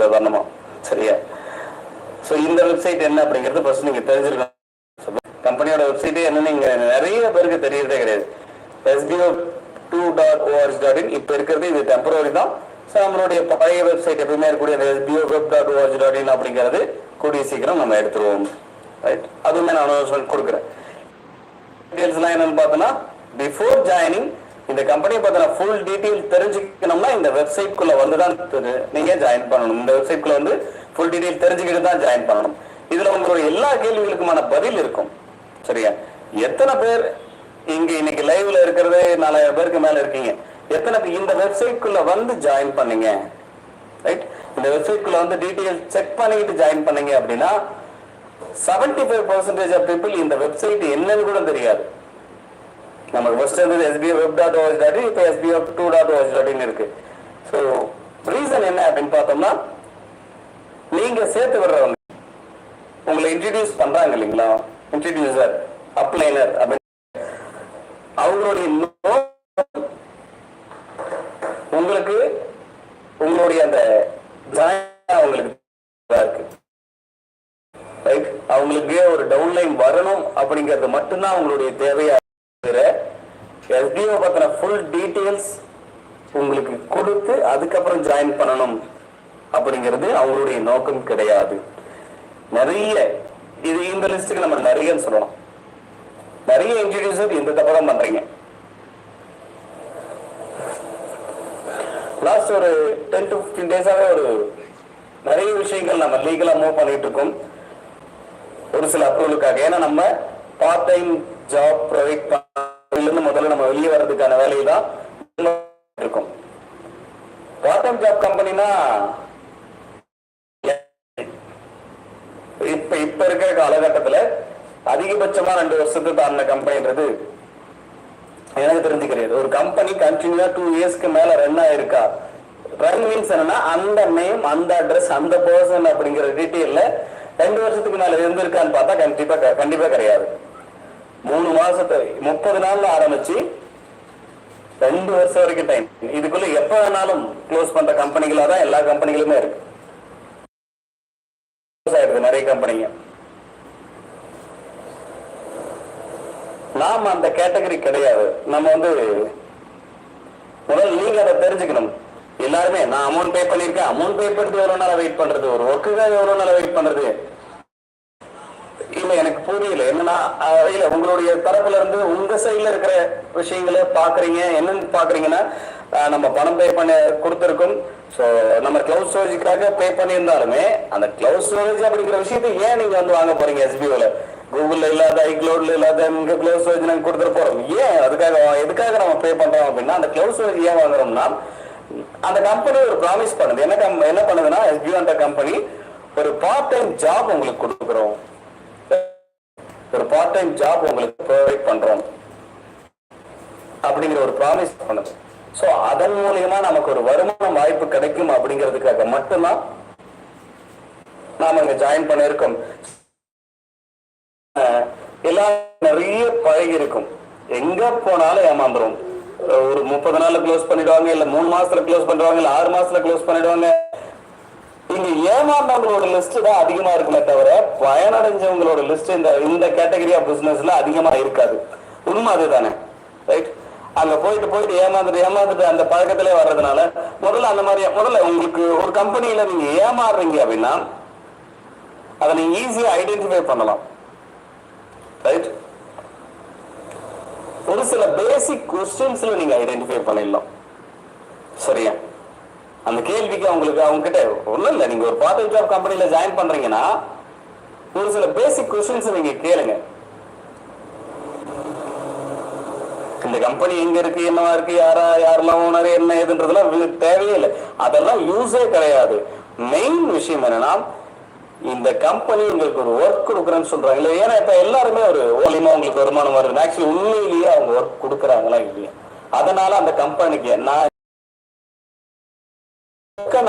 சாதாரணமா சரியா? ஸோ இந்த வெப்சைட் என்ன அப்படிங்கிறது ஃபர்ஸ்ட் நீங்க தெரிஞ்சிருக்கணும் கம்பெனியோட வெப்சைட்டே என்னன்னு இங்க நிறைய பேருக்கு தெரியறதே கிடையாது. SPO two dot ORG dot in இப்போ இருக்கிறது இது டெம்பரரி தான். ஸோ நம்மளுடைய பழைய வெப்சைட் எப்பயுமே இருக்கக்கூடிய அந்த SPO web dot ORG dot in அப்படிங்கிறது கூடிய சீக்கிரம் நம்ம எடுத்துருவோம். ரைட் அதுவுமே நான் அனௌன்ஸ்மெண்ட் கொடுக்குறேன். டீடைல்ஸ்லாம் என்னன்னு பார்த்தோன்னா பிஃபோர் ஜாயினிங் இந்த கம்பெனியை பத்தின ஃபுல் டீட்டெயில் தெரிஞ்சுக்கணும்னா இந்த வெப்சைட் குள்ள வந்து தான் நீங்க ஜாயின் பண்ணணும். இந்த வெப்சைட் குள்ள வந்து ஃபுல் டீட்டெயில் தெரிஞ்சுக்கிட்டு தான் ஜாயின் பண்ணணும். இதுல உங்களுடைய எல்லா கேள்விகளுக்குமான பதில் இருக்கும். சரியா? எத்தனை பேர் இங்க இன்னைக்கு லைவ்ல இருக்கிறது? நாலாயிரம் பேருக்கு மேல இருக்கீங்க. எத்தனை பேர் இந்த வெப்சைட் குள்ள வந்து ஜாயின் பண்ணீங்க? ரைட் இந்த வெப்சைட் குள்ள வந்து டீட்டெயில் செக் பண்ணிக்கிட்டு ஜாயின் பண்ணீங்க அப்படின்னா 75% ஃபைவ் பர்சன்டேஜ் ஆஃப் பீப்புள் இந்த வெப்சைட் என்னன்னு கூட தெரியாது. நம்ம ஃபர்ஸ்ட் இருந்தது SPF web dot OS dot இப்போ SPF two dot OS dot இருக்கு. ஸோ ரீசன் என்ன அப்படின்னு பார்த்தோம்னா நீங்க சேர்த்து விடுறவங்க உங்களை இன்ட்ரடியூஸ் பண்றாங்க இல்லைங்களா? இன்ட்ரடியூசர் அப்ளைனர் அப்படின்னு. அவங்களுடைய உங்களுக்கு உங்களுடைய அந்த அவங்களுக்கு இதா இருக்கு. ரைட் அவங்களுக்கு ஒரு டவுன்லைன் வரணும் அப்படிங்கிறது மட்டும்தான் அவங்களுடைய தேவையா எஸ்டிஓ பத்தின ஃபுல் டீட்டெயில்ஸ் உங்களுக்கு கொடுத்து அதுக்கப்புறம் ஜாயின் பண்ணணும் அப்படிங்கிறது அவங்களுடைய நோக்கம் கிடையாது. நிறைய இது இந்த லிஸ்ட்டுக்கு நம்ம நிறையன்னு சொல்லலாம். நிறைய இன்ட்ரடியூசர் இந்த தப்பு தான் பண்றீங்க. லாஸ்ட் ஒரு டென் டு ஃபிஃப்டீன் டேஸாகவே ஒரு நிறைய விஷயங்கள் நம்ம லீகலா மூவ் பண்ணிட்டு இருக்கோம். ஒரு சில அப்ரூவலுக்காக ஏன்னா நம்ம பார்ட் டைம் ஜாப் ப்ரொவைட் இருந்து முதல்ல நம்ம வெளியே வர்றதுக்கான வேலையை தான் இருக்கும். பார்ட் டைம் ஜாப் கம்பெனினா இப்ப இப்ப இருக்கிற காலகட்டத்துல அதிகபட்சமா ரெண்டு வருஷத்துக்கு தாண்டின கம்பெனின்றது எனக்கு தெரிஞ்சு கிடையாது. ஒரு கம்பெனி கண்டினியூவா டூ இயர்ஸ்க்கு மேல ரன் ஆயிருக்கா? ரன் மீன்ஸ் என்னன்னா அந்த நேம் அந்த அட்ரஸ் அந்த பர்சன் அப்படிங்கிற டீட்டெயில்ல ரெண்டு வருஷத்துக்கு மேல இருந்திருக்கான்னு பார்த்தா கண்டிப்பா க- கண்டிப்பா கிடையாது. மூணு மாசத்து முப்பது நாள்ல ஆரம்பிச்சு ரெண்டு வருஷம் வரைக்கும் டைம் இதுக்குள்ள எப்ப வேணாலும் க்ளோஸ் பண்ற கம்பெனிகளா தான் எல்லா கம்பெனிகளுமே இருக்கு. ஆயிடுது நிறைய கம்பெனிங்க நாம் அந்த கேட்டகரி கிடையாது. நம்ம வந்து முதல்ல நீங்க அதை தெரிஞ்சுக்கணும். எல்லாருமே நான் அமௌண்ட் பே பண்ணிருக்கேன் அமௌண்ட் பே பண்ணிட்டு எவ்வளவு நாளா வெயிட் பண்றது? ஒரு ஒர்க்குக்காக எவ்வளவு நாளா வெயிட் பண்றது? இல்ல எனக்கு புரியல. என்னன்னா இல்ல உங்களுடைய தரப்புல இருந்து உங்க சைட்ல இருக்கிற விஷயங்களை பாக்குறீங்க என்னன்னு பாக்குறீங்கன்னா நம்ம பணம் பே பண்ண கொடுத்துருக்கோம். சோ நம்ம கிளவுட் ஸ்டோரேஜுக்காக பே பண்ணியிருந்தாலுமே அந்த கிளவுட் ஸ்டோரேஜ் அப்படிங்கிற விஷயத்தை ஏன் நீங்க வந்து வாங்க போறீங்க எஸ்பிஓல கூகுள்ல இல்லாத ஐக்ளவுட்ல இல்லாத இங்க கிளவுட் ஸ்டோரேஜ் நாங்க கொடுத்துட்டு போறோம். ஏன்? அதுக்காக எதுக்காக நம்ம பே பண்றோம் அப்படின்னா அந்த கிளவுட் ஸ்டோரேஜ் ஏன் வாங்குறோம்னா அந்த கம்பெனி ஒரு ப்ராமிஸ் பண்ணுது. என்ன என்ன பண்ணுதுன்னா எஸ்பிஓன்ற கம்பெனி ஒரு பார்ட் டைம் ஜாப் உங்களுக்கு கொடுக்குறோம். ஒரு பார்ட் டைம் ஜாப் உங்களுக்கு ப்ரொவைட் பண்றோம். அப்படிங்கிற ஒரு ப்ராமிஸ் பண்ணுது. சோ அதன் மூலியமா நமக்கு ஒரு வருமானம் வாய்ப்பு கிடைக்கும் அப்படிங்கிறதுக்காக மட்டும்தான் நாம இங்க ஜாயின் பண்ணியிருக்கோம். எல்லாம் நிறைய பழகி இருக்கும். எங்க போனாலும் ஏமாந்துரும். ஒரு முப்பது நாள்ல க்ளோஸ் பண்ணிடுவாங்க இல்ல மூணு மாசத்துல க்ளோஸ் பண்ணிடுவாங்க இல்ல ஆறு மாசத்துல க்ளோஸ் பண்ணிடுவாங்க. இங்க ஏமாந்தவங்களோட லிஸ்ட் தான் அதிகமா இருக்குமே தவிர பயனடைஞ்சவங்களோட லிஸ்ட் இந்த இந்த கேட்டகரி ஆஃப் பிசினஸ்ல அதிகமா இருக்காது. உண்மை அதுதானே? ரைட் அங்க போயிட்டு போயிட்டு ஏமாந்துட்டு ஏமாந்துட்டு அந்த பழக்கத்திலே வர்றதுனால முதல்ல அந்த மாதிரி முதல்ல உங்களுக்கு ஒரு கம்பெனியில நீங்க ஏமாறுறீங்க அப்படின்னா அதை நீங்க ஈஸியா ஐடென்டிஃபை பண்ணலாம். ரைட் ஒரு சில பேசிக் கொஸ்டின்ஸ்ல நீங்க ஐடென்டிஃபை பண்ணிடலாம். சரியா? அந்த கேள்விக்கு அவங்களுக்கு அவங்க கிட்ட ஒண்ணும் இல்ல. நீங்க ஒரு பார்ட் டைம் ஜாப் கம்பெனில ஜாயின் பண்றீங்கன்னா ஒரு சில பேசிக் கொஸ்டின்ஸ் நீங்க கேளுங்க. இந்த கம்பெனி எங்க இருக்கு என்னவா இருக்கு யாரா யாரெல்லாம் ஓனர் என்ன ஏதுன்றதுலாம் உங்களுக்கு தேவையே இல்லை. அதெல்லாம் யூஸே கிடையாது. மெயின் விஷயம் என்னன்னா இந்த கம்பெனி உங்களுக்கு ஒரு ஒர்க் கொடுக்குறேன்னு சொல்றாங்க. இல்ல ஏன்னா இப்ப எல்லாருமே ஒரு மூலியமா உங்களுக்கு வருமானம் வருது. ஆக்சுவலி உண்மையிலேயே அவங்க ஒர்க் கொடுக்குறாங்களா இல்லையா? அதனால அந்த கம்பெனிக்கு நான்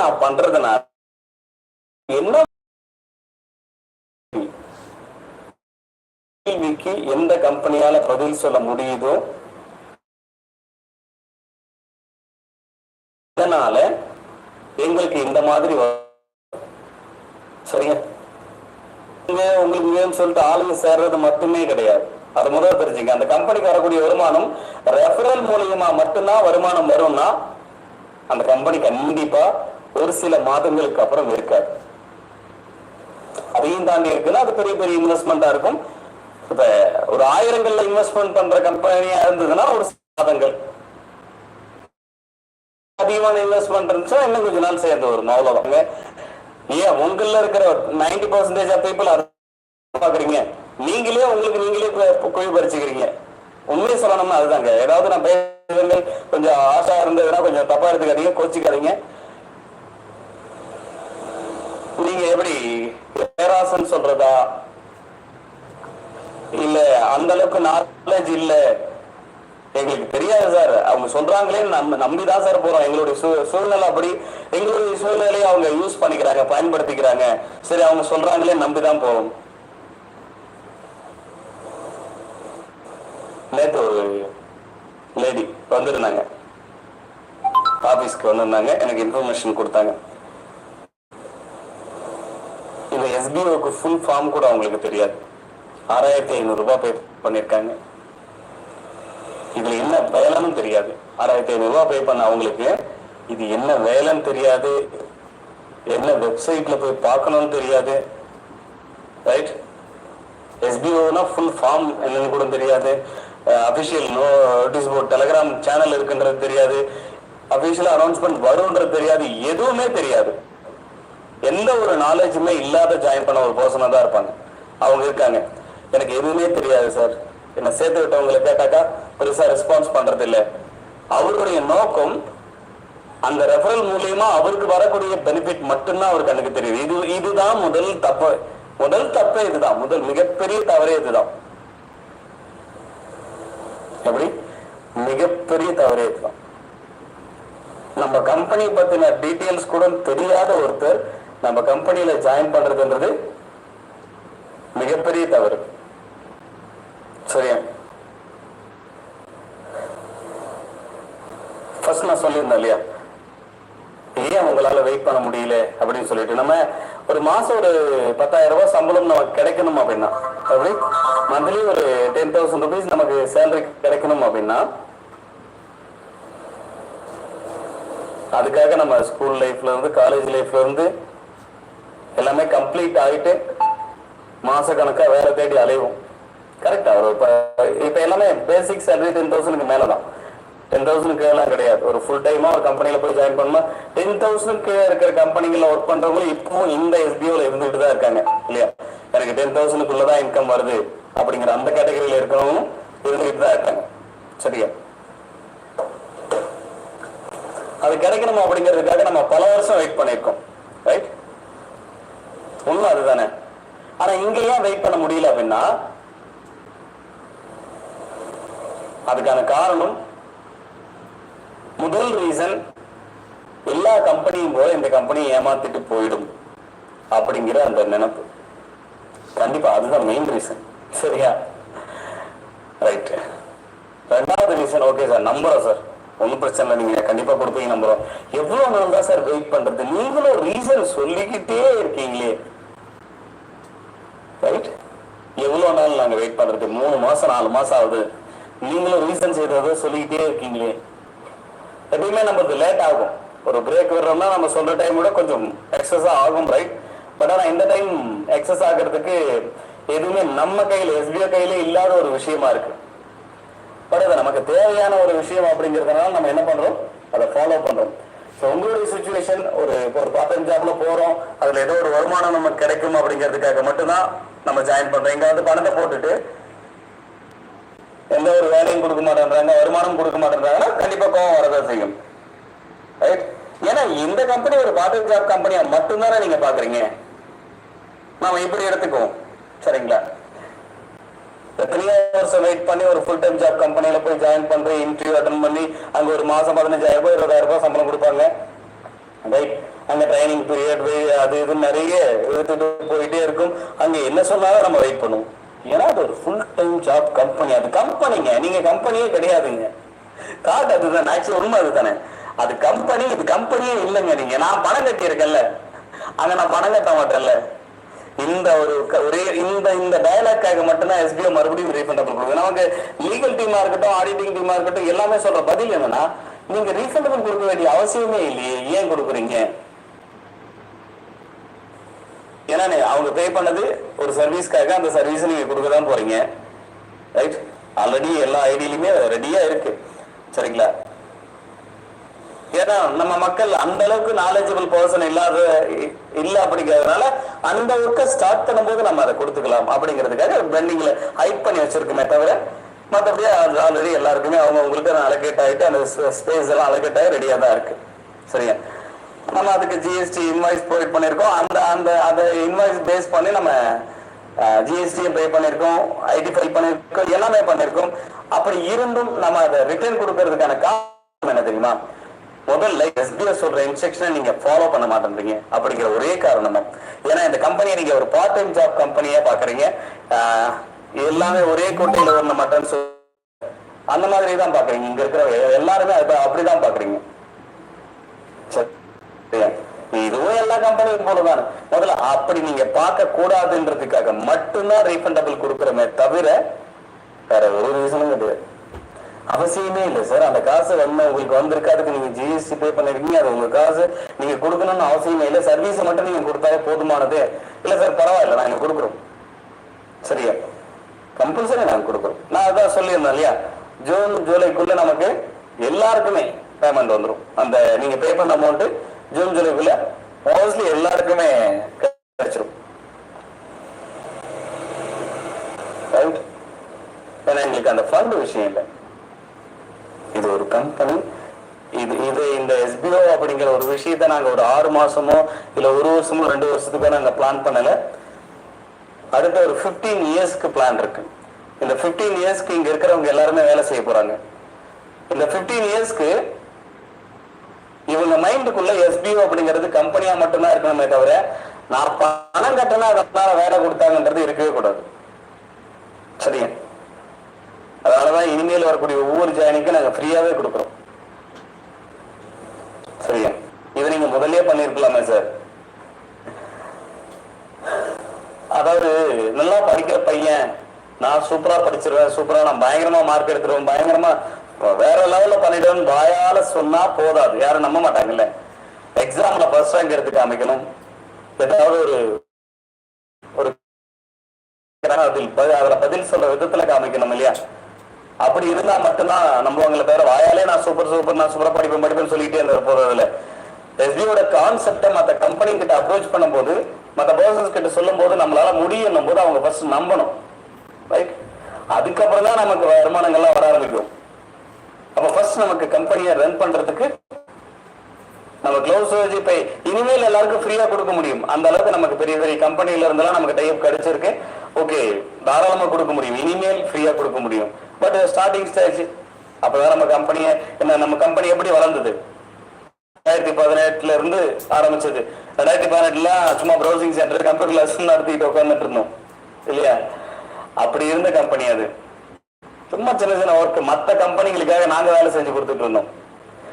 நான் பண்றதுனால என்ன கேள்விக்கு எந்த கம்பெனியால பதில் சொல்ல முடியுதோ அதனால எங்களுக்கு இந்த மாதிரி சரிங்க. உங்களுக்கு சொல்லிட்டு ஆளுங்க சேர்றது மட்டுமே கிடையாது. அது முதல் தெரிஞ்சுங்க. அந்த கம்பெனிக்கு வரக்கூடிய வருமானம் ரெஃபரல் மூலியமா மட்டும்தான் வருமானம் வரும்னா அந்த கம்பெனி கண்டிப்பா ஒரு சில மாதங்களுக்கு அப்புறம் இருக்காது. அதையும் தாண்டி இருக்குன்னா அது பெரிய பெரிய இன்வெஸ்ட்மெண்டா இருக்கும். இப்ப ஒரு ஆயிரங்கள்ல இன்வெஸ்ட்மெண்ட் பண்ற கம்பெனியா இருந்ததுன்னா ஒரு சில மாதங்கள். அதிகமான இன்வெஸ்ட்மெண்ட் இருந்துச்சுன்னா இன்னும் கொஞ்ச நாள் சேர்ந்து வரும் அவ்வளவுதாங்க. ஏன் உங்கள இருக்கிற நைன்டி பர்சன்டேஜ் ஆஃப் பீப்புள் பாக்குறீங்க. நீங்களே உங்களுக்கு நீங்களே குழி பறிச்சுக்கிறீங்க உண்மையை சொல்லணும்னா அதுதாங்க. ஏதாவது நான் பேசுறது கொஞ்சம் ஆசா இருந்ததுன்னா கொஞ்சம் தப்பா எடுத்துக்காதீங்க கோச்சிக்காதீங்க. நீங்க எப்படி பேராசன் சொல்றதா? இல்ல அந்த அளவுக்கு நாலேஜ் இல்ல. எங்களுக்கு தெரியாது சார் அவங்க சொல்றாங்களே நம்ம நம்பி தான் சார் போறோம். எங்களுடைய சூ- சூழ்நிலை அப்படி எங்களுடைய சூழ்நிலையை அவங்க யூஸ் பண்ணிக்கிறாங்க பயன்படுத்திக்கிறாங்க. சரி அவங்க சொல்றாங்களே நம்பி தான் போறோம். நேற்று ஒரு லேடி வந்திருந்தாங்க. ஆபீஸ்க்கு வந்திருந்தாங்க. எனக்கு இன்ஃபர்மேஷன் கொடுத்தாங்க. இந்த எஸ்பிஓக்கு ஃபுல் ஃபார்ம் கூட அவங்களுக்கு தெரியாது. ஆறாயிரத்தி ஐநூறு ரூபாய் பே பண்ணியிருக்காங்க இதுல என்ன வேலைன்னு தெரியாது. ஆறாயிரத்தி ஐநூறு ரூபாய் பே பண்ண அவங்களுக்கு இது என்ன வேலைன்னு தெரியாது. என்ன வெப்சைட்ல போய் பார்க்கணும்னு தெரியாது. ரைட் எஸ்பிஓனா ஃபுல் ஃபார்ம் என்னன்னு கூட தெரியாது. Official notice board Telegram channel இருக்குன்றது தெரியாது. அபிஷியல் அனௌன்ஸ்மெண்ட் வரும்ன்றது தெரியாது. எதுவுமே தெரியாது. எந்த ஒரு நாலேஜுமே இல்லாத ஜாயின் பண்ண ஒரு பர்சனாக தான் இருப்பாங்க. அவங்க இருக்காங்க. எனக்கு எதுவுமே தெரியாது சார் என்ன சேர்த்து விட்டவங்களை கேட்டாக்கா பெருசா ரெஸ்பான்ஸ் பண்றது இல்ல அவருடைய நோக்கம் அந்த ரெஃபரல் மூலியமா அவருக்கு வரக்கூடிய பெனிஃபிட் மட்டும்தான் அவருக்கு எனக்கு தெரியுது. இது இதுதான் முதல் தப்பு. முதல் தப்பே இதுதான். முதல் மிகப்பெரிய தவறே இதுதான். எப்படி? மிகப்பெரிய தவறே இதுதான். நம்ம கம்பெனி பத்தின டீட்டெயில்ஸ் கூட தெரியாத ஒருத்தர் நம்ம கம்பெனியில ஜாயின் பண்றதுன்றது மிகப்பெரிய தவறு. சரியா? ஃபர்ஸ்ட் நான் சொல்லியிருந்தேன் இல்லையா? ஏன் உங்களால வெயிட் பண்ண முடியல அப்படின்னு சொல்லிட்டு நம்ம ஒரு மாசம் ஒரு பத்தாயிரம் ரூபாய் சம்பளம் நமக்கு கிடைக்கணும் அப்படின்னா அப்படி மந்த்லி ஒரு டென் தௌசண்ட் ருபீஸ் நமக்கு சேலரி கிடைக்கணும் அப்படின்னா அதுக்காக நம்ம ஸ்கூல் லைஃப்ல இருந்து காலேஜ் லைஃப்ல இருந்து எல்லாமே கம்ப்ளீட் ஆகிட்டு மாச கணக்கா வேலை தேடி அலைவோம். கரெக்டா ஒரு இப்ப இப்ப எல்லாமே பேசிக் சேலரி டென் தௌசண்ட்க்கு மேல தான் டென் தௌசண்ட்க்கு எல்லாம் கிடையாது. ஒரு ஃபுல் டைமா ஒரு கம்பெனில போய் ஜாயின் பண்ணா டென் தௌசண்ட்க்கு இருக்கிற கம்பெனிகள்ல ஒர்க் பண்றவங்களும் இப்பவும் இந்த எஸ்பிஓல இருந்துட்டு தான் இருக்காங்க. இல்லையா? எனக்கு டென் தௌசண்ட்க்குள்ளதான் இன்கம் வருது அப்படிங்கிற அந்த கேட்டகரியில இருக்கிறவங்களும் இருந்துட்டு தான் இருக்காங்க. சரியா? அது கிடைக்கணும் அப்படிங்கிறதுக்காக நம்ம பல வருஷம் வெயிட் பண்ணியிருக்கோம். ரைட் உண்மை அதுதானே. ஆனா இங்க ஏன் வெயிட் பண்ண முடியல அப்படின்னா அதுக்கான காரணம் முதல் ரீசன் எல்லா கம்பெனியும் போல இந்த கம்பெனியை ஏமாத்திட்டு போயிடும் அப்படிங்கிற அந்த நினைப்பு. கண்டிப்பா அதுதான் மெயின் ரீசன் சரியா? ரைட் ரெண்டாவது ரீசன் ஓகே சார் நம்புறோம் சார் ஒன்றும் பிரச்சனை இல்லை நீங்க கண்டிப்பா கொடுப்பீங்க நம்புறோம். எவ்வளவு நாள் தான் சார் வெயிட் பண்றது? நீங்களும் ரீசன் சொல்லிக்கிட்டே இருக்கீங்களே. ரைட் எவ்வளோ நாள் நாங்கள் வெயிட் பண்ணுறது மூணு மாதம் நாலு மாதம் ஆகுது. நீங்களும் ரீசன் செய்யறத சொல்லிக்கிட்டே இருக்கீங்களே. எப்பயுமே நமக்கு லேட் ஆகும். ஒரு பிரேக் விடுறோம்னா நம்ம சொல்கிற டைம் கூட கொஞ்சம் எக்ஸஸாக ஆகும் ரைட் பட் ஆனால் இந்த டைம் எக்ஸஸ் ஆகிறதுக்கு எதுவுமே நம்ம கையில் எஸ்பிஐ கையில இல்லாத ஒரு விஷயமா இருக்கு. பட் அது நமக்கு தேவையான ஒரு விஷயம் அப்படிங்கிறதுனால நம்ம என்ன பண்றோம்? அதை ஃபாலோ பண்றோம். ஸோ உங்களுடைய சுச்சுவேஷன் ஒரு இப்போ ஒரு பார்ட் டைம் ஜாப்ல போறோம். அதுல ஏதோ ஒரு வருமானம் நமக்கு கிடைக்கும் அப்படிங்கிறதுக்காக மட்டும்தான் நம்ம ஜாயின் பண்றோம். இங்க வந்து பணத்தை போட்டுட்டு எந்த ஒரு வேலையும் கொடுக்க மாட்டேன்றாங்க வருமானம் கொடுக்க மாட்டேன்றாங்கன்னா கண்டிப்பா கோவம் வரதான் செய்யும். ரைட் ஏன்னா இந்த கம்பெனி ஒரு பார்ட் ஜாப் கம்பெனியா மட்டும்தானே நீங்க பாக்குறீங்க? நாம இப்படி எடுத்துக்குவோம். சரிங்களா? எத்தனையோ வருஷம் வெயிட் பண்ணி ஒரு ஃபுல் டைம் ஜாப் கம்பெனியில போய் ஜாயின் பண்ற இன்டர்வியூ அட்டன் பண்ணி அங்க ஒரு மாசம் பதினஞ்சாயிரம் ரூபாய் இருபதாயிரம் ரூபாய் சம்பளம் கொடுப்பாங்க. ரைட் அந்த ட்ரைனிங் பீரியட் அது இது நிறைய எடுத்துட்டு போயிட்டே இருக்கும். அங்க என்ன சொன்னாலும் நம்ம வெயிட் பண்ணுவோம். ஏன்னா அது ஒரு ஃபுல் டைம் ஜாப் கம்பெனி அது கம்பெனிங்க நீங்க கம்பெனியே கிடையாதுங்க. காட் அதுதான். ஆக்சுவலி உண்மை அதுதானே. அது கம்பெனி இது கம்பெனியே இல்லைங்க நீங்க. நான் பணம் கட்டி இருக்கேன்ல அங்க நான் பணம் கட்ட மாட்டேன்ல. இந்த ஒரு க- ஒரே இந்த இந்த டயலாக்காக மட்டும்தான் எஸ்பிஓ மறுபடியும் ரீஃபண்டபிள் கொடுக்கும் நமக்கு லீகல் டீமா இருக்கட்டும் ஆடிட்டிங் டீமா இருக்கட்டும் எல்லாமே சொல்ற பதில் என்னன்னா நீங்க ரீஃபண்டபிள் கொடுக்க வேண்டிய அவசியமே இல்லையே. ஏன் கொடுக்குறீங்க? ஏன்னா அவங்க பே பண்ணது ஒரு சர்வீஸ்க்காக அந்த சர்வீஸ் நீங்க கொடுக்க தான் போறீங்க. ரைட் ஆல்ரெடி எல்லா ஐடியிலுமே ரெடியா இருக்கு. சரிங்களா? ஏன்னா நம்ம மக்கள் அந்த அளவுக்கு நாலேஜபிள் பர்சன் இல்லாத இ- இல்ல அப்படிங்கிறதுனால அந்த ஒர்க்கை ஸ்டார்ட் பண்ணும்போது நம்ம அதை கொடுத்துக்கலாம் அப்படிங்கிறதுக்காக பெண்டிங்ல ஹைட் பண்ணி வச்சிருக்கோமே தவிர மற்றபடி ஆல்ரெடி எல்லாருக்குமே அவங்க உங்களுக்கு அலகேட் ஆயிட்டு அந்த ஸ்பேஸ் எல்லாம் அலகேட் ஆகி ரெடியா தான் இருக்கு. சரியா? நம்ம அதுக்கு ஜிஎஸ்டி இன்வாய்ஸ் ப்ரொவைட் பண்ணியிருக்கோம் அந்த அந்த அந்த இன்வாய்ஸ் பேஸ் பண்ணி நம்ம ஜிஎஸ்டியும் பே பண்ணியிருக்கோம் ஐடி ஃபைல் பண்ணியிருக்கோம் எல்லாமே பண்ணியிருக்கோம் அப்படி இருந்தும் நம்ம அதை ரிட்டர்ன் கொடுக்கறதுக்கான காரணம் என்ன தெரியுமா? முதல்ல எஸ்பிஎஸ் சொல்ற இன்ஸ்ட்ரக்ஷனை நீங்க ஃபாலோ பண்ண மாட்டேன்றீங்க. அப்படிங்கிற ஒரே காரணம் தான். ஏன்னா இந்த கம்பெனியை நீங்க ஒரு பார்ட் டைம் ஜாப் கம்பெனியா பாக்குறீங்க எல்லாமே ஒரே கொட்டையில ஒண்ணு மட்டும் அந்த மாதிரி தான் பாக்குறீங்க இங்க இருக்கிற எல்லாருமே அப்படிதான் பாக்குறீங்க சரியா? இதுவும் எல்லா கம்பெனியும் போலதான் முதல்ல அப்படி நீங்க பார்க்க கூடாதுன்றதுக்காக மட்டும்தான் ரீஃபண்டபிள் கொடுக்குறமே தவிர வேற ஒரு ரீசனும் கிடையாது. அவசியமே இல்லை சார் அந்த காசு வந்து உங்களுக்கு வந்திருக்காதுக்கு நீங்க ஜிஎஸ்டி பே பண்ணிருக்கீங்க அது உங்க காசு. நீங்க கொடுக்கணும்னு அவசியமே இல்லை. சர்வீஸ் மட்டும் நீங்க கொடுத்தாலே போதுமானது. இல்ல சார் பரவாயில்ல. நாங்க கொடுக்குறோம். சரியா? கம்பல்சரி நாங்க கொடுக்குறோம். நான் அதான் சொல்லியிருந்தேன் இல்லையா? ஜூன் ஜூலைக்குள்ள நமக்கு எல்லாருக்குமே பேமெண்ட் வந்துரும். அந்த நீங்க பே பண்ண அமௌண்ட் ஜூன் ஜூலைக்குள்ள மோஸ்ட்லி எல்லாருக்குமே கிடைச்சிரும். ரைட் ஏன்னா எங்களுக்கு அந்த ஃபண்ட் விஷயம் இல்லை. இது ஒரு கம்பெனி இது இது இந்த எஸ்பிஓ அப்படிங்கிற ஒரு விஷயத்த நாங்க ஒரு ஆறு மாசமோ இல்ல ஒரு வருஷமோ ரெண்டு வருஷத்துக்கோ நாங்க பிளான் பண்ணல. அடுத்த ஒரு 15 இயர்ஸ்க்கு பிளான் இருக்கு. இந்த 15 இயர்ஸ்க்கு இங்க இருக்கிறவங்க எல்லாருமே வேலை செய்ய போறாங்க. இந்த 15 இயர்ஸ்க்கு இவங்க மைண்டுக்குள்ள எஸ்பிஓ அப்படிங்கிறது கம்பெனியா மட்டும்தான் இருக்கணுமே தவிர நான் பணம் கட்டினா அதனால வேலை கொடுத்தாங்கன்றது இருக்கவே கூடாது. சரியா? அதனாலதான் இனிமேல் வரக்கூடிய ஒவ்வொரு ஜாயினிக்கும் நாங்க ஃப்ரீயாவே கொடுக்குறோம். சரியா? இதை நீங்க முதல்லயே பண்ணிருக்கலாமே சார் அதாவது நல்லா படிக்கிற பையன் நான் சூப்பரா படிச்சிருவேன் சூப்பரா நான் பயங்கரமா மார்க் எடுத்துருவேன் பயங்கரமா வேற லெவல்ல பண்ணிடுவேன் வாயால சொன்னா போதாது. யாரும் நம்ப மாட்டாங்கல்ல. எக்ஸாம்ல ஃபர்ஸ்ட் ரேங்க் எடுத்து காமிக்கணும். ஏதாவது ஒரு ஒரு அதில் அதுல பதில் சொல்ற விதத்துல காமிக்கணும் இல்லையா? அப்படி இருந்தா மட்டும்தான் நம்புவாங்களே தவிர வாயாலே நான் சூப்பர் சூப்பர் நான் சூப்பரா படிப்பேன் படிப்பேன்னு சொல்லிட்டே இருந்த போறதுல எஸ்பியோட கான்செப்டை மற்ற கம்பெனி கிட்ட அப்ரோச் பண்ணும்போது மற்ற பர்சன்ஸ் கிட்ட சொல்லும் போது நம்மளால முடியும் போது அவங்க ஃபர்ஸ்ட் நம்பணும். ரைட் அதுக்கப்புறம் தான் நமக்கு வருமானங்கள்லாம் வர ஆரம்பிக்கும். அப்ப ஃபர்ஸ்ட் நமக்கு கம்பெனியை ரன் பண்றதுக்கு நம்ம க்ளோஸ் இப்போ இனிமேல் எல்லாருக்கும் ஃப்ரீயா கொடுக்க முடியும். அந்த அளவுக்கு நமக்கு பெரிய பெரிய கம்பெனில இருந்தெல்லாம் நமக்கு டைப் கிடைச்சிருக்கு. ஓகே தாராளமா கொடுக்க முடியும். இனிமேல் ஃப்ரீயா கொடுக்க முடியும். பட் ஸ்டார்டிங் ஸ்டேஜ் அப்பதான் நம்ம கம்பெனியை என்ன நம்ம கம்பெனி எப்படி வளர்ந்தது? ரெண்டாயிரத்தி பதினெட்டுல இருந்து ஆரம்பிச்சது. ரெண்டாயிரத்தி பதினெட்டுல சும்மா ப்ரௌசிங் சென்டர் கம்ப்யூட்டர் கிளாஸ் நடத்திட்டு உட்காந்துட்டு இருந்தோம். இல்லையா? அப்படி இருந்த கம்பெனி அது. சும்மா சின்ன சின்ன ஒர்க் மத்த கம்பெனிகளுக்காக நாங்க வேலை செஞ்சு கொடுத்துட்டு இருந்தோம்.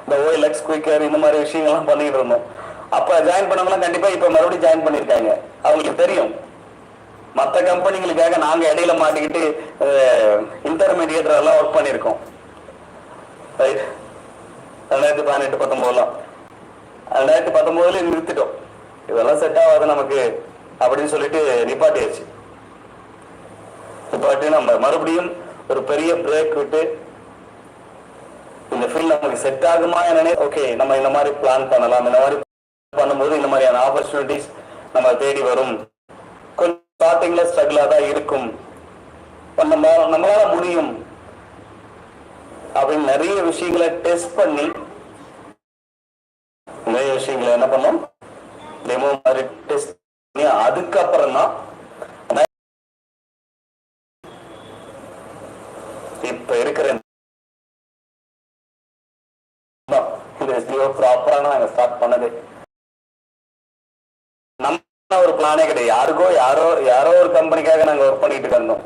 இந்த ஓஎல்எக்ஸ் குயிக்கர் இந்த மாதிரி விஷயங்கள்லாம் பண்ணிட்டு இருந்தோம். அப்ப ஜாயின் பண்ணவங்களாம் கண்டிப்பா இப்ப மறுபடியும் ஜாயின் பண்ணிருக்காங்க அவங்களுக்கு தெரியும். மத்த கம்பெனிகளுக்காக நாங்க இடையில மாட்டிக்கிட்டு இன்டர்மீடியேட்டர் எல்லாம் ஒர்க் பண்ணிருக்கோம் ரைட் ரெண்டாயிரத்தி பதினெட்டு பத்தொன்பதுலாம். ரெண்டாயிரத்தி பத்தொன்பதுல நிறுத்திட்டோம். இதெல்லாம் செட் ஆகாது நமக்கு அப்படின்னு சொல்லிட்டு நிப்பாட்டியாச்சு. நிப்பாட்டி நம்ம மறுபடியும் ஒரு பெரிய பிரேக் விட்டு இந்த ஃபீல்ட் நமக்கு செட் ஆகுமா என்னன்னே ஓகே நம்ம இந்த மாதிரி பிளான் பண்ணலாம். இந்த மாதிரி பண்ணும்போது இந்த மாதிரியான ஆப்பர்ச்சுனிட்டிஸ் நம்ம தேடி வரும். கொஞ்சம் ஸ்டார்டிங்ல ஸ்ட்ரகிளா தான் இருக்கும். நம்ம நம்மளால முடியும். அப்படின்னு நிறைய விஷயங்களை டெஸ்ட் பண்ணி நிறைய விஷயங்களை என்ன பண்ணோம்? டெமோ மாதிரி டெஸ்ட் பண்ணி அதுக்கப்புறம் தான் இப்ப இருக்கிற இந்த எஸ்டிஓ ப்ராப்பரான நாங்க ஸ்டார்ட் பண்ணது. நம்ம ஒரு பிளானே கிடையாது. யாருக்கோ யாரோ யாரோ ஒரு கம்பெனிக்காக நாங்க ஒர்க் பண்ணிட்டு இருந்தோம்.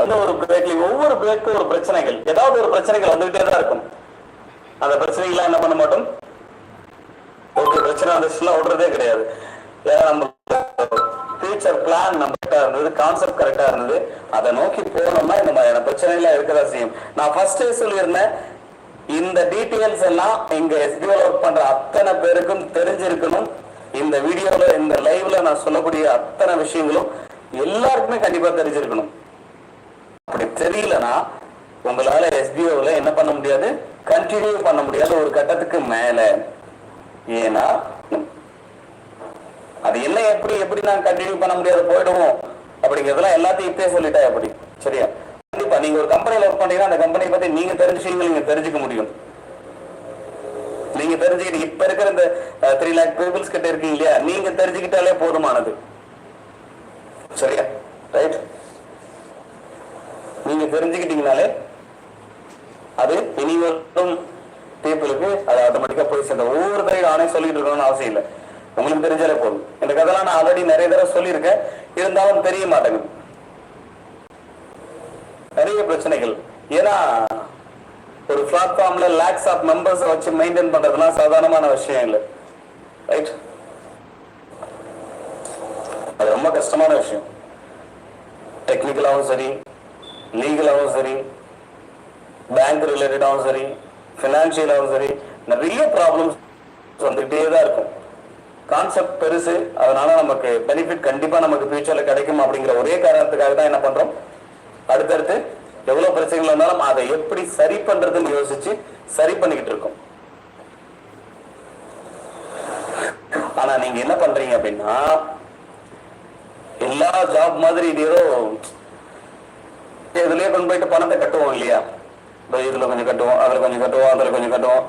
வந்து ஒரு பிரேக்ல ஒவ்வொரு பிரேக்கும் ஒரு பிரச்சனைகள். ஏதாவது ஒரு பிரச்சனைகள் வந்துகிட்டே தான் இருக்கும். அந்த பிரச்சனைகள்லாம் என்ன பண்ண மாட்டோம்? ஓகே பிரச்சனை வந்துச்சுன்னா விடுறதே கிடையாது. ஏன்னா நம்ம ஃபியூச்சர் பிளான் கரெக்டா இருந்தது கான்செப்ட் கரெக்டா இருந்தது. அதை நோக்கி போனோம்னா இந்த மாதிரியான பிரச்சனைலாம் இருக்கதா செய்யும். நான் ஃபர்ஸ்டே சொல்லியிருந்தேன் இந்த டீட்டெயில்ஸ் எல்லாம் இங்க எஸ்பிஓ ஒர்க் பண்ற அத்தனை பேருக்கும் தெரிஞ்சிருக்கணும். இந்த வீடியோல இந்த லைவ்ல நான் சொல்லக்கூடிய அத்தனை விஷயங்களும் எல்லாருக்குமே கண்டிப்பா தெரிஞ்சிருக்கணும். அப்படி தெரியலனா உங்களால எஸ்பிஓல என்ன பண்ண முடியாது? கண்டினியூ பண்ண முடியாது ஒரு கட்டத்துக்கு மேல. ஏன்னா அது என்ன எப்படி எப்படி நான் கண்டினியூ பண்ண முடியாது போயிடுவோம் அப்படிங்கிறதுலாம் எல்லாத்தையும் இப்பயே சொல்லிட்டா எப்படி? சரியா? கண்டிப்பா நீங்க ஒரு கம்பெனியில ஒர்க் பண்ணீங்கன்னா அந்த கம்பெனியை பத்தி நீங்க தெரிஞ்சுங்க நீங்க தெரிஞ்சுக்க முடியும். நீங்க தெரிஞ்சுக்கிட்டு இப்ப இருக்கிற இந்த த்ரீ லேக் பீப்புள்ஸ் கிட்ட இருக்கீங்க இல்லையா நீங்க தெரிஞ்சுக்கிட்டாலே போதுமானது. சரியா? ரைட் நீங்க தெரிஞ்சுக்கிட்டீங்கனாலே அது இனி வரும் பீப்புளுக்கு அது ஆட்டோமேட்டிக்கா போய் சேர்ந்த ஒவ்வொருத்தரையும் நானே சொல்லிட்டு இருக்கணும்னு அவசியம் இல்லை. உங்களுக்கு தெரிஞ்சாலே போதும். இந்த அதெல்லாம் நான் ஆல்ரெடி நிறைய தடவை சொல்லியிருக்கேன். இருந்தாலும் தெரிய மாட்டேங்குது. நிறைய பிரச்சனைகள். ஏன்னா ஒரு பிளாட்ஃபார்ம்ல லேக்ஸ் ஆஃப் மெம்பர்ஸ் வச்சு மெயின்டைன் பண்றதுலாம் சாதாரணமான விஷயம் இல்லை. ரைட் அது ரொம்ப கஷ்டமான விஷயம். டெக்னிக்கலாகவும் சரி லீகலாகவும் சரி பேங்க் ரிலேட்டடாகவும் சரி ஃபினான்ஷியலாகவும் சரி நிறைய ப்ராப்ளம்ஸ் வந்துகிட்டே தான் இருக்கும். கான்செப்ட் பெருசு. அதனால நமக்கு பெனிஃபிட் கண்டிப்பா நமக்கு ஃபியூச்சர்ல கிடைக்கும் அப்படிங்கிற ஒரே காரணத்துக்காக தான் என்ன பண்றோம்? அடுத்தடுத்து எவ்வளவு பிரச்சனைகள் வந்தாலும் அதை எப்படி சரி பண்றதுன்னு யோசிச்சு சரி பண்ணிக்கிட்டு இருக்கோம். ஆனா நீங்க என்ன பண்றீங்க அப்படின்னா எல்லா ஜாப் மாதிரி இது ஏதோ இதுலயே கொண்டு போயிட்டு பணத்தை கட்டுவோம் இல்லையா? இதுல கொஞ்சம் கட்டுவோம் அதுல கொஞ்சம் கட்டுவோம் அதுல கொஞ்சம் கட்டுவோம்.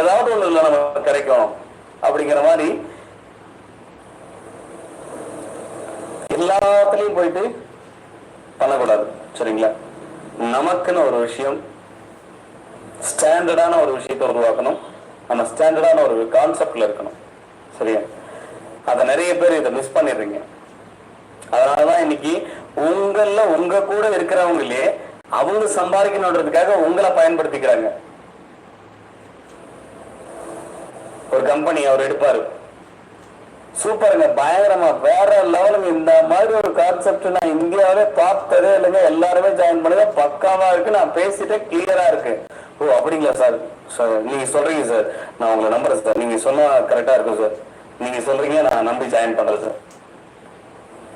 ஏதாவது ஒண்ணு இல்லை நமக்கு கிடைக்கும் அப்படிங்கிற மாதிரி எல்லாத்துலயும் போயிட்டு பண்ணக்கூடாது சரிங்களா? நமக்குன்னு ஒரு விஷயம் ஸ்டாண்டர்டான ஒரு விஷயத்தை உருவாக்கணும். நம்ம ஸ்டாண்டர்டான ஒரு கான்செப்ட்ல இருக்கணும் சரியா? அதை நிறைய பேர் இதை மிஸ் பண்ணிடுறீங்க. அதனாலதான் இன்னைக்கு உங்கள உங்க கூட இருக்கிறவங்களே அவங்க சம்பாதிக்கணுன்றதுக்காக உங்களை பயன்படுத்திக்கிறாங்க. ஒரு கம்பெனி அவர் எடுப்பாரு. சூப்பருங்க. பயங்கரமா. வேற லெவலுங்க. இந்த மாதிரி ஒரு கான்செப்ட் நான் இந்தியாவிலே பார்த்ததே இல்லைங்க. எல்லாருமே ஜாயின் பண்ணுங்க. பக்காவா இருக்கு. நான் பேசிட்டே கிளியரா இருக்கு. ஓ அப்படிங்களா சார்? சார் நீங்க சொல்றீங்க சார். நான் உங்களை நம்புறேன் சார். நீங்க சொன்னா கரெக்டா இருக்கும் சார். நீங்க சொல்றீங்க நான் நம்பி ஜாயின் பண்றேன் சார்.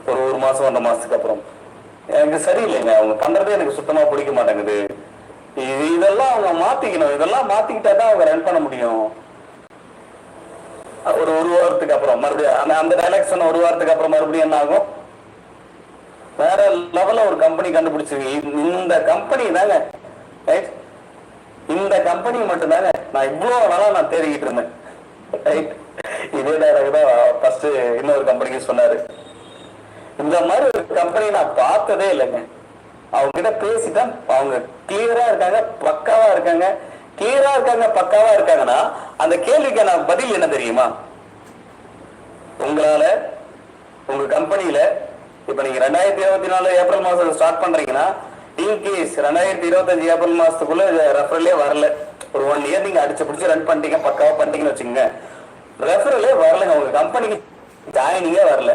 ஒரு ஒரு மாசம் ஒன்றரை மாசத்துக்கு அப்புறம். எனக்கு சரியில்லைங்க. அவங்க பண்றதே எனக்கு சுத்தமா பிடிக்க மாட்டேங்குது. இதெல்லாம் அவங்க மாத்திக்கணும். இதெல்லாம் மாத்திக்கிட்டா தான் அவங்க ரன் பண்ண முடியும். ஒரு ஒரு வாரத்துக்கு அப்புறம் மறுபடியும் அந்த அந்த டைலாக் ஒரு வாரத்துக்கு அப்புறம் மறுபடியும் என்ன ஆகும்? வேற லெவல்ல ஒரு கம்பெனி கண்டுபிடிச்சிருக்கு. இந்த கம்பெனி தாங்க ரைட் இந்த கம்பெனி மட்டும் தாங்க நான் இவ்வளவு நாளா நான் தேடிக்கிட்டு இருந்தேன். ரைட் இதே டைலாக் தான் ஃபர்ஸ்ட் இன்னொரு கம்பெனிக்கு சொன்னாரு. இந்த மாதிரி ஒரு கம்பெனி நான் பார்த்ததே இல்லைங்க. அவங்க கிட்ட பேசிட்டா அவங்க கிளியரா இருக்காங்க பக்காவா இருக்காங்க. கிளியரா இருக்காங்க பக்காவா இருக்காங்கன்னா அந்த கேள்விக்கான பதில் என்ன தெரியுமா? உங்களால உங்க கம்பெனியில இப்ப நீங்க ரெண்டாயிரத்தி இருபத்தி நாலு ஏப்ரல் மாசம் ஸ்டார்ட் பண்றீங்கன்னா இன்கேஸ் ரெண்டாயிரத்தி இருபத்தஞ்சு ஏப்ரல் மாசத்துக்குள்ள ரெஃபரலே வரல. ஒரு ஒன் இயர் நீங்க அடிச்சு பிடிச்சி ரன் பண்ணிட்டீங்க பக்காவா பண்ணிட்டீங்கன்னு வச்சுக்கோங்க. ரெஃபரலே வரலங்க உங்க கம்பெனிக்கு ஜாயினிங்கே வரல.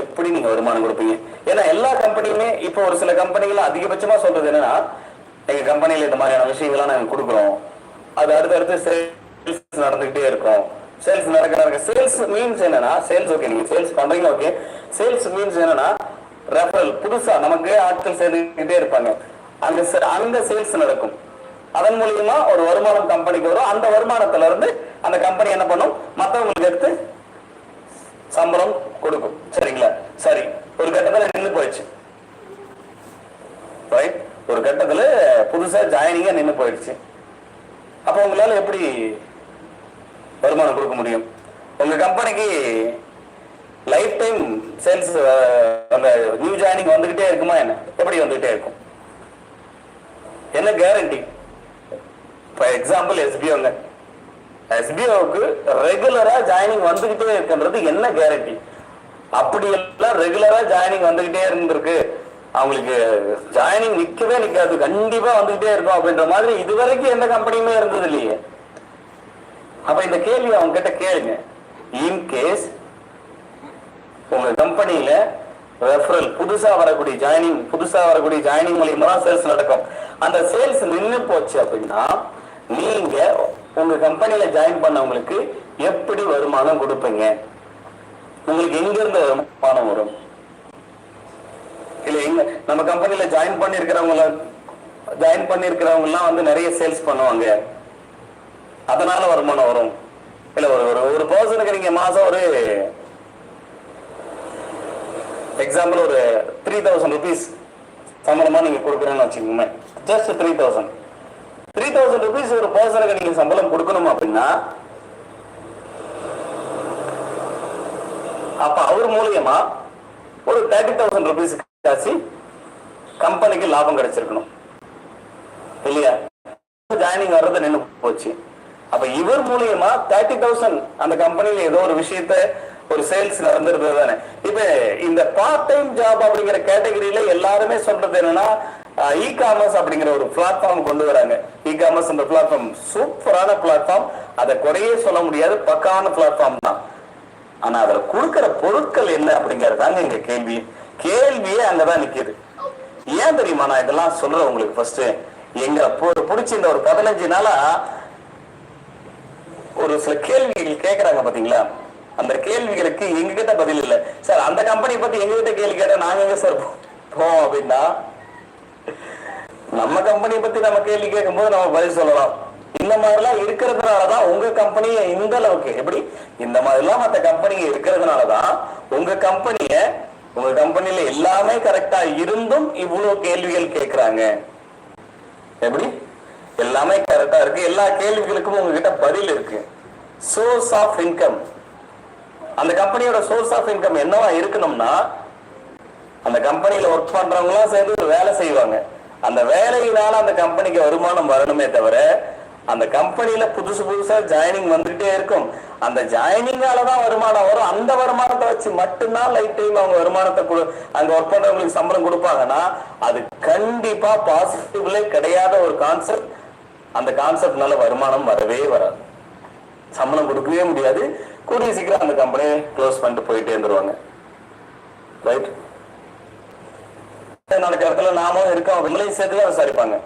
எப்படி நீங்க வருமானம் கொடுப்பீங்க? ஏன்னா எல்லா கம்பெனியுமே இப்போ ஒரு சில கம்பெனிகள் அதிகபட்சமா சொல்றது என்னன்னா எங்க கம்பெனியில இந்த மாதிரியான விஷயங்கள்லாம் நாங்க கொடுக்குறோம். அது அடுத்தடுத்து சேல்ஸ் நடந்துகிட்டே இருக்கும். சேல்ஸ் நடக்க நடக்க சேல்ஸ் மீன்ஸ் என்னன்னா சேல்ஸ் ஓகே நீங்க சேல்ஸ் பண்றீங்க ஓகே சேல்ஸ் மீன்ஸ் என்னன்னா ரெஃபரல் புதுசா நமக்கு ஆட்கள் சேர்ந்துக்கிட்டே இருப்பாங்க. அந்த se- அந்த சேல்ஸ் நடக்கும். அதன் மூலியமா ஒரு வருமானம் கம்பெனிக்கு வரும். அந்த வருமானத்துல இருந்து அந்த கம்பெனி என்ன பண்ணும்? மத்தவங்களுக்கு எடுத்து சம்பளம் கொடுக்கும். சரிங்களா? சரி. ஒரு கட்டத்துல நின்னு போயிடுச்சு. ரைட் ஒரு கட்டத்துல புதுசா ஜாயினிங்கா நின்னு போயிடுச்சு. அப்போ உங்களால எப்படி வருமானம் கொடுக்க முடியும்? உங்க கம்பெனிக்கு லைஃப் டைம் சேல்ஸ் அந்த நியூ ஜாயினிங் வந்துக்கிட்டே இருக்குமா என்ன? எப்படி வந்துகிட்டே இருக்கும்? என்ன கேரண்டி ஃபார் எக்ஸாம்பிள் எஸ்பிஓங்க எஸ்பிஓவுக்கு ரெகுலராக ஜாயினிங் வந்துக்கிட்டே இருக்குன்றது என்ன கேரண்டி அப்படி எல்லாம் ரெகுலராக ஜாயினிங் வந்துக்கிட்டே இருந்திருக்கு. அவங்களுக்கு ஜாயினிங் நிக்கவே நிக்காது. கண்டிப்பா வந்துகிட்டே இருக்கும் அப்படின்ற மாதிரி இதுவரைக்கும் எந்த கம்பெனியுமே இருந்தது இல்லையே. அப்ப இந்த கேள்வி அவங்க கிட்ட கேளுங்க. இன்கேஸ் உங்க கம்பெனியில ரெஃபரல் புதுசா வரக்கூடிய ஜாயினிங் புதுசா வரக்கூடிய ஜாயினிங் மூலியமா தான் சேல்ஸ் நடக்கும். அந்த சேல்ஸ் நின்று போச்சு அப்படின்னா நீங்க உங்க கம்பெனியில ஜாயின் பண்ணவங்களுக்கு எப்படி வருமானம் கொடுப்பீங்க? உங்களுக்கு எங்க இருந்து வருமானம் வரும்? இல்ல எங்க நம்ம கம்பெனில ஜாயின் பண்ணிருக்கிறவங்கள ஜாயின் பண்ணிருக்கிறவங்க எல்லாம் வந்து நிறைய சேல்ஸ் பண்ணுவாங்க. அதனால வருமானம் வரும். இல்ல ஒரு ஒரு ஒரு பர்சனுக்கு நீங்க மாசம் ஒரு எக்ஸாம்பிள் ஒரு த்ரீ தௌசண்ட் ருபீஸ் சம்பளமா நீங்க கொடுக்குறேன்னு வச்சுக்கோங்க. Just three thousand three thousand rupees ஒரு பர்சனுக்கு நீங்க சம்பளம் கொடுக்கணும் அப்படின்னா அப்ப அவர் மூலியமா ஒரு தேர்ட்டி தௌசண்ட் ருபீஸ் காசி கம்பெனிக்கு லாபம் கிடைச்சிருக்கணும். இல்லையா? ஜாயினிங் வர்றது நின்று போச்சு. அப்ப இவர் மூலியமா தேர்ட்டி தௌசண்ட் அந்த கம்பெனில ஏதோ ஒரு விஷயத்த ஒரு சேல்ஸ் நடந்திருந்தது தானே. இப்ப இந்த பார்ட் டைம் ஜாப் அப்படிங்கிற கேட்டகரியில எல்லாருமே சொல்றது என்னன்னா இ காமர்ஸ் அப்படிங்கிற ஒரு பிளாட்ஃபார்ம் கொண்டு வராங்க. இ காமர்ஸ் அந்த பிளாட்ஃபார்ம் சூப்பரான பிளாட்ஃபார்ம் அதை குறையே சொல்ல முடியாது பக்கான பிளாட்ஃபார்ம் தான். ஆனா அதுல கொடுக்கிற பொருட்கள் என்ன அப்படிங்கறதாங்க எங்க கேள்வி. கேள்வியே அங்கதான் நிக்குது. ஏன் தெரியுமா நான் இதெல்லாம் சொல்றேன் உங்களுக்கு ஃபர்ஸ்ட் எங்களை பு- புடிச்சு இந்த ஒரு பதினஞ்சு நாளா ஒரு சில கேள்விகள் கேக்குறாங்க பாத்தீங்களா? அந்த கேள்விகளுக்கு எங்ககிட்ட பதில் இல்ல. சார் அந்த கம்பெனி பத்தி எங்ககிட்ட கேள்வி கேட்டா நாங்க எங்க சார் போவோம் அப்படின்னா? நம்ம கம்பெனியை பத்தி நம்ம கேள்வி கேட்கும்போது நம்ம பதில் சொல்லலாம். இந்த மாதிரிலாம் இருக்கிறதுனாலதான் உங்க கம்பெனிய இந்த அளவுக்கு. எப்படி? இந்த மாதிரிலாம் மற்ற கம்பெனி இருக்கிறதுனாலதான் உங்க கம்பெனிய உங்க கம்பெனில எல்லாமே கரெக்டா இருந்தும் இவ்வளவு கேள்விகள் கேக்குறாங்க. எப்படி? எல்லாமே கரெக்டா இருக்கு. எல்லா கேள்விகளுக்கும் உங்ககிட்ட பதில் இருக்கு. சோர்ஸ் ஆஃப் இன்கம் அந்த கம்பெனியோட சோர்ஸ் ஆஃப் இன்கம் என்னவா இருக்கணும்னா அந்த கம்பெனியில ஒர்க் பண்றவங்களாம் சேர்ந்து வேலை செய்வாங்க. அந்த வேலையினால அந்த கம்பெனிக்கு வருமானம் வரணுமே தவிர அந்த கம்பெனியில புதுசு புதுசா ஜாயினிங் வந்துகிட்டே இருக்கும். அந்த ஜாயினிங்கால தான் வருமானம் வரும். அந்த வருமானத்தை வச்சு மட்டும்தான் லைஃப் டைம் அவங்க வருமானத்தை அங்க ஒர்க் பண்றவங்களுக்கு சம்பளம் கொடுப்பாங்கன்னா அது கண்டிப்பா பாசிட்டிவ்லே கிடையாத ஒரு கான்செப்ட் அந்த கான்செப்ட்னால வருமானம் வரவே வராது. சம்பளம் கொடுக்கவே முடியாது. கூடிய சீக்கிரம் அந்த கம்பெனியை க்ளோஸ் பண்ணிட்டு போயிட்டே இருந்துருவாங்க. ரைட் நடக்கிற இடத்துல நாமும் இருக்கோம். அவங்களையும் சேர்த்து தான் விசாரிப்பாங்க.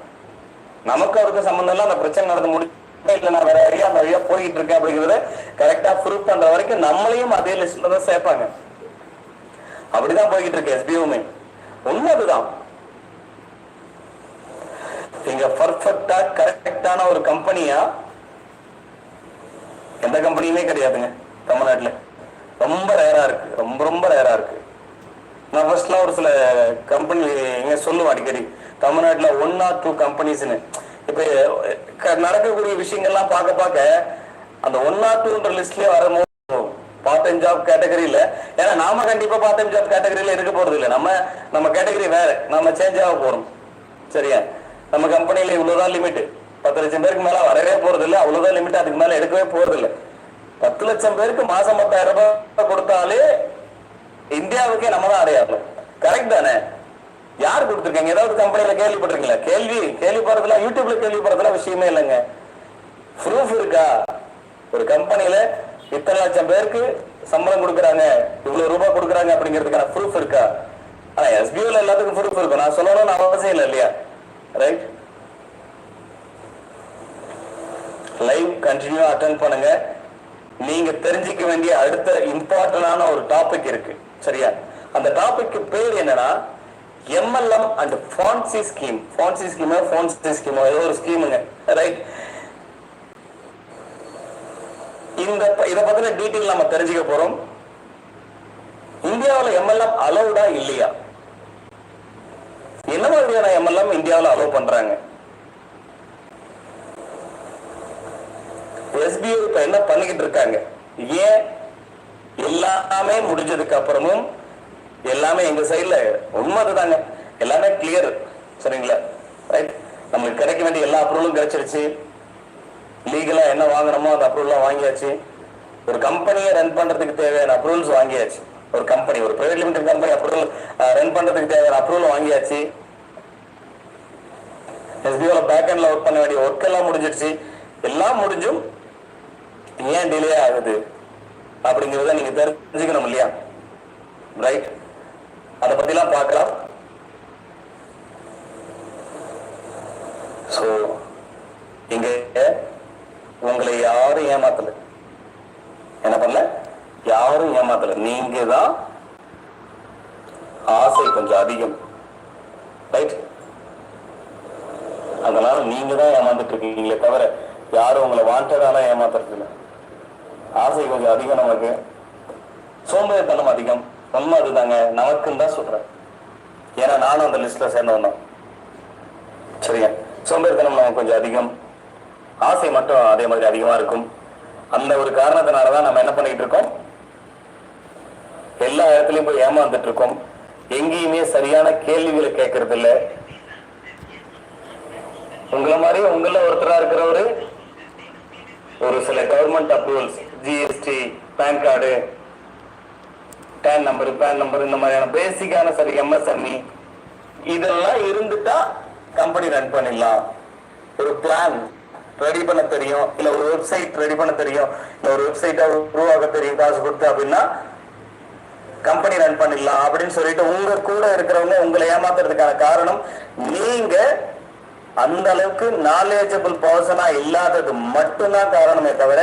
நமக்கு அவருக்கு சம்பந்தம் இல்ல அந்த பிரச்சனை நடந்து முடிச்சு இல்ல நான் வேற வழியா அந்த வழியா போய்கிட்டு இருக்கேன் அப்படிங்கறத கரெக்டா ப்ரூவ் பண்ற வரைக்கும் நம்மளையும் அதே லிஸ்ட்ல தான் சேர்ப்பாங்க. அப்படிதான் போய்கிட்டு இருக்கு எஸ்பிஓமே உண்மை அதுதான் இங்க பர்ஃபெக்டா கரெக்டான ஒரு கம்பெனியா எந்த கம்பெனியுமே கிடையாதுங்க தமிழ்நாட்டுல. ரொம்ப ரேரா இருக்கு ரொம்ப ரொம்ப ரேரா இருக்கு. நான் ஃபர்ஸ்ட்லாம் ஒரு சில கம்பெனி இங்க சொல்லுவேன் அடிக்கடி. தமிழ்நாட்டில் ஒன் ஆர் டூ கம்பெனிஸ்னு இப்போ நடக்கக்கூடிய விஷயங்கள்லாம் பார்க்க பார்க்க அந்த ஒன் ஆர் டூன்ற லிஸ்ட்லயே வரும்போது பார்ட் டைம் ஜாப் கேட்டகரியில ஏன்னா நாம கண்டிப்பா பார்ட் டைம் ஜாப் கேட்டகரியில இருக்க போறது இல்லை. நம்ம நம்ம கேட்டகரி வேற. நம்ம சேஞ்ச் ஆக போறோம். சரியா? நம்ம கம்பெனியில இவ்வளவுதான் லிமிட் பத்து லட்சம் பேருக்கு மேல வரவே போறது இல்லை. அவ்வளவுதான் லிமிட் அதுக்கு மேல எடுக்கவே போறது இல்லை. பத்து லட்சம் பேருக்கு மாசம் பத்தாயிரம் ரூபாய் கொடுத்தாலே இந்தியாவுக்கே நம்ம தான் அடையாளம். கரெக்ட் தானே? யார் கொடுத்துருக்காங்க? ஏதாவது கம்பெனியில கேள்விப்பட்டிருக்கீங்களா கேள்வி கேள்விப்படுறதுல யூடியூப்ல கேள்விப்படுறதுல விஷயமே இல்லைங்க. ப்ரூஃப் இருக்கா? ஒரு கம்பெனியில இத்தனை லட்சம் பேருக்கு சம்பளம் கொடுக்குறாங்க. இவ்வளவு ரூபாய் கொடுக்குறாங்க அப்படிங்கிறதுக்கான ப்ரூஃப் இருக்கா? ஆனா எஸ்பிஓல எல்லாத்துக்கும் ப்ரூஃப் இருக்கும். நான் சொல்லணும்னு அவசியம் இல்லை இல்லையா? ரைட் லைவ் கண்டினியூ அட்டன் பண்ணுங்க. நீங்க தெரிஞ்சுக்க வேண்டிய அடுத்த இம்பார்ட்டன்டான ஒரு டாபிக் இருக்கு. சரியா? அந்த டாபிக் பேர் என்னன்னா MLM and fancy scheme fancy ஸ்கீமோ fancy ஸ்கீமோ ஏதோ ஒரு ஸ்கீமுங்க ரைட் இந்த இதை பத்தின டீட்டெயில் நம்ம தெரிஞ்சுக்க போறோம். இந்தியாவில் எம்எல்எம் அலௌடா இல்லையா? என்ன மாதிரியான எம்எல்எம் இந்தியாவில் அலோவ் பண்றாங்க? எஸ்பிஐ இப்ப என்ன பண்ணிக்கிட்டு இருக்காங்க? ஏன் எல்லாமே முடிஞ்சதுக்கு அப்புறமும் எல்லாமே எங்க சைட்ல உண்மை அதுதாங்க. எல்லாமே கிளியர் சரிங்களா? ரைட் நம்மளுக்கு கிடைக்க வேண்டிய எல்லா அப்ரூவலும் கிடைச்சிருச்சு. லீகலா என்ன வாங்கணுமோ அந்த அப்ரூவல்லாம் வாங்கியாச்சு. ஒரு கம்பெனியை ரன் பண்றதுக்கு தேவையான அப்ரூவல்ஸ் வாங்கியாச்சு. ஒரு கம்பெனி ஒரு private limited company approval run பண்றதுக்கு தேவையான அப்ரூவல் வாங்கியாச்சு. எஸ்பிஓல பேக் எண்ட்ல ஒர்க் பண்ண வேண்டிய ஒர்க் எல்லாம் முடிஞ்சிருச்சு. எல்லாம் முடிஞ்சும் ஏன் டிலே ஆகுது? அப்படிங்கறத நீங்க தெரிஞ்சுக்கணும் இல்லையா? ரைட் அதை பத்திலாம் பார்க்கலாம். சோ இங்க உங்களை யாரும் ஏமாத்தல. என்ன பண்ணல? யாரும் ஏமாத்தல. நீங்க தான் ஆசை கொஞ்சம் அதிகம். ரைட் அதனால நீங்க தான் ஏமாந்துட்டு இருக்கீங்களே தவிர யாரும் உங்களை வாண்டடாலாம் ஏமாத்துறது இல்லை ஆசை கொஞ்சம் அதிகம் நமக்கு. சோம்பேறித்தனம் அதிகம். உண்மை அதுதாங்க நமக்குன்னு தான் சொல்றேன். ஏன்னா நானும் அந்த லிஸ்ட்ல சேர்ந்தவன் தான். சரியா? சோம்பேறித்தனம் நமக்கு கொஞ்சம் அதிகம். ஆசை மட்டும் அதே மாதிரி அதிகமா இருக்கும். அந்த ஒரு காரணத்தினால தான் நம்ம என்ன பண்ணிட்டு இருக்கோம்? எல்லா இடத்துலயும் போய் ஏமாந்துட்டு இருக்கோம். எங்கேயுமே சரியான கேள்விகளை கேட்கறது இல்ல உங்களை மாதிரி உங்கள ஒருத்தரா இருக்கிறவரு ஒரு சில government approvals GST PAN card TAN number PAN number இந்த மாதிரியான பேசிக்கான சரி எம்எஸ்எம்இ இதெல்லாம் இருந்துட்டா கம்பெனி ரன் பண்ணிடலாம். ஒரு பிளான் ரெடி பண்ண தெரியும் இல்ல ஒரு வெப்சைட் ரெடி பண்ண தெரியும் இல்ல ஒரு வெப்சைட்டை உருவாக்க தெரியும் காசு கொடுத்து அப்படின்னா கம்பெனி ரன் பண்ணிடலாம் அப்படின்னு சொல்லிட்டு உங்க கூட இருக்கிறவங்க உங்களை ஏமாத்துறதுக்கான காரணம் நீங்க அந்த அளவுக்கு நாலேஜபிள் பர்சனா இல்லாதது மட்டும்தான் காரணமே தவிர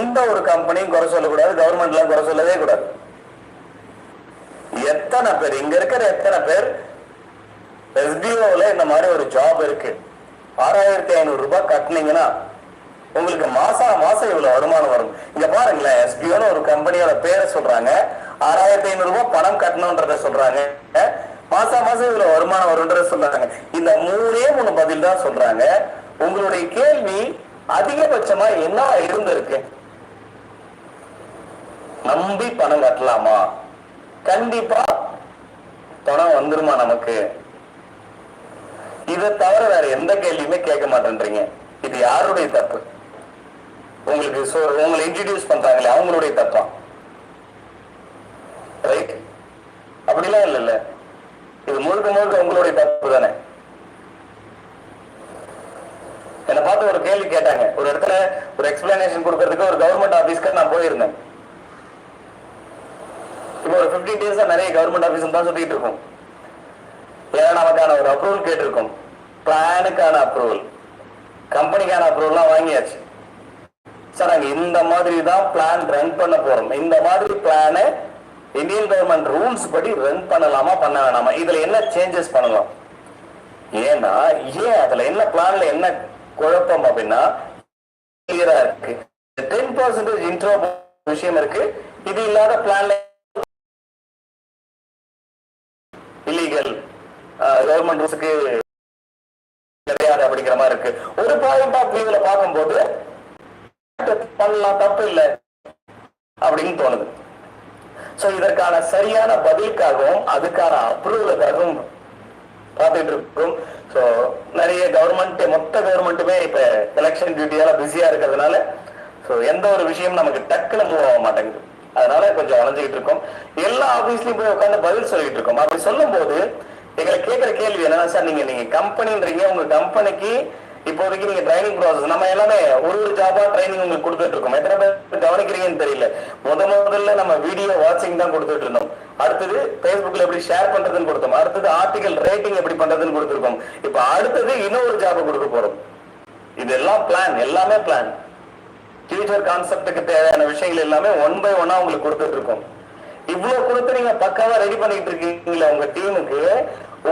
எந்த ஒரு கம்பெனியும் குறை சொல்லக்கூடாது கவர்மெண்ட்லாம் குறை சொல்லவே கூடாது. எத்தனை பேர்? இங்க இருக்கிற எத்தனை பேர்? எஸ்பிஓல இந்த மாதிரி ஒரு ஜாப் இருக்கு. ஆறாயிரத்தி ஐநூறு ரூபாய் கட்டினீங்கன்னா உங்களுக்கு மாசம் மாசம் இவ்வளவு வருமானம் வரும். இங்க பாருங்களேன் எஸ்பிஓன்னு ஒரு கம்பெனியோட பேரை சொல்றாங்க. ஆறாயிரத்தி ஐநூறு ரூபாய் பணம் கட்டணும்ன்றத சொல்றாங்க. மாசம் மாசம் இவ்வளவு வருமானம் வரும்ன்றத சொல்றாங்க. இந்த மூணே மூணு பதில் தான் சொல்றாங்க. உங்களுடைய கேள்வி அதிகபட்சமா என்ன இருந்திருக்கு நம்பி பணம் கட்டலாமா? கண்டிப்பா பணம் வந்துருமா நமக்கு? இதை தவிர வேற எந்த கேள்வியுமே கேட்க மாட்டேன்றீங்க. இது யாருடைய தப்பு? உங்களுக்கு உங்களை இன்ட்ரடியூஸ் பண்றாங்களே அவங்களுடைய தப்பா? ரைட் அப்படிலாம் இல்லைல்ல. இது முழுக்க முழுக்க உங்களுடைய தப்பு தானே? என்னை பார்த்து ஒரு கேள்வி கேட்டாங்க. ஒரு இடத்துல ஒரு எக்ஸ்பிளனேஷன் கொடுக்கறதுக்கு ஒரு கவர்மெண்ட் ஆபீஸ்க்கு நான் போயிருந்தேன். இப்போ ஒரு ஃபிஃப்டீன் டேஸாக நிறைய கவர்மெண்ட் ஆபீஸ் தான் சுற்றிட்டு இருக்கோம். ஏன்னா நமக்கான ஒரு அப்ரூவல் கேட்டிருக்கோம். பிளானுக்கான அப்ரூவல் கம்பெனிக்கான அப்ரூவல்லாம் வாங்கியாச்சு. சார் நாங்க இந்த மாதிரி தான் பிளான் ரன் பண்ண போறோம். இந்த மாதிரி பிளானை இந்தியன் கவர்மெண்ட் ரூல்ஸ் படி ரன் பண்ணலாமா பண்ண வேணாமா? இதுல என்ன சேஞ்சஸ் பண்ணலாம்? ஏன்னா ஏன் அதுல என்ன பிளான்ல என்ன குழப்பம் அப்படின்னா கிளியரா இருக்கு. டென் பர்சன்டேஜ் இன்ட்ரோ விஷயம் இருக்கு. இது இல்லாத பிளான்ல கவர்மெண்ட் ரூல்ஸுக்கு கிடையாது அப்படிங்கிற மாதிரி இருக்கு. ஒரு பாயிண்ட் ஆஃப் வியூல பார்க்கும்போது பண்ணலாம் தப்பு இல்லை அப்படின்னு தோணுது. சோ இதற்கான சரியான பதிலுக்காகவும் அதுக்கான அப்ரூவலுக்காகவும் பார்த்துட்டு இருக்கோம். ஸோ நிறைய கவர்மெண்ட் மொத்த கவர்மெண்ட்டுமே இப்ப எலெக்ஷன் டியூட்டியால பிஸியா இருக்கிறதுனால சோ எந்த ஒரு விஷயம் நமக்கு டக்குன்னு மூவ் ஆக மாட்டேங்குது. அதனால கொஞ்சம் அலைஞ்சுக்கிட்டு இருக்கோம். எல்லா ஆஃபீஸ்லயும் போய் உட்காந்து பதில் சொல்லிட்டு இருக்கோம். அப்படி சொல்லும் போது எங்களை கேட்கிற கேள்வி என்னன்னா சார் நீங்க நீங்க கம்பெனின்றீங்க உங்க கம்பெனிக்கு இப்போதைக்கு நீங்க ட்ரைனிங் ப்ராசஸ் நம்ம எல்லாமே ஒரு ஒரு ஜாபா ட்ரைனிங் உங்களுக்கு கொடுத்துட்டு இருக்கோம். எத்தனை பேர் கவனிக்கிறீங்கன்னு தெரியல. முத முதல்ல நம்ம வீடியோ வாட்சிங் தான் கொடுத்துட்டு இருந்தோம். அடுத்தது பேஸ்புக்ல எப்படி ஷேர் பண்றதுன்னு கொடுத்தோம். அடுத்தது ஆர்டிகல் ரேட்டிங் எப்படி பண்றதுன்னு கொடுத்துருக்கோம். இப்ப அடுத்தது இன்னொரு ஜாபை கொடுக்க போறோம். இதெல்லாம் பிளான் எல்லாமே பிளான் ஃபியூச்சர் கான்செப்டுக்கு தேவையான விஷயங்கள் எல்லாமே ஒன் பை ஒன்னா உங்களுக்கு கொடுத்துட்டு இருக்கோம். இவ்வளவு கொடுத்து நீங்க பக்காவா ரெடி பண்ணிட்டு இருக்கீங்களா உங்க டீமுக்கு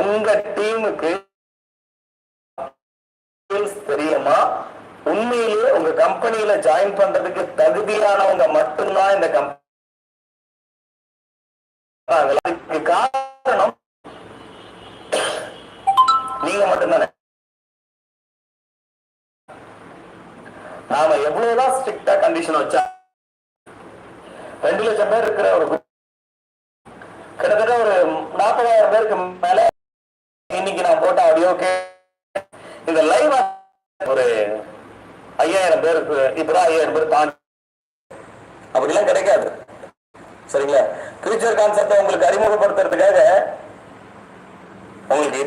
உங்க டீமுக்கு தெரியுமா? உண்மையிலேயே உங்க கம்பெனியில ஜாயின் பண்றதுக்கு தகுதியானவங்க மட்டும்தான் இந்த கம்பெனி காரணம் நீங்க மட்டும்தானே. நாம எவ்வளவுதான் ஸ்ட்ரிக்டா கண்டிஷன் வச்சா ரெண்டு லட்சம் பேர் இருக்கிற ஒரு கிட்டத்தட்ட ஒரு நாற்பதாயிரம் பேருக்கு மேல இன்னைக்கு நான் போட்ட ஆடியோ இந்த லைவ் ஒரு ஐயாயிரம் பேருக்கு இப்பதான் ஐயாயிரம் பேர் தாண்டி அப்படிலாம் கிடைக்காது. சரிங்களா? ஃபியூச்சர் கான்செப்டை உங்களுக்கு அறிமுகப்படுத்துறதுக்காக உங்களுக்கு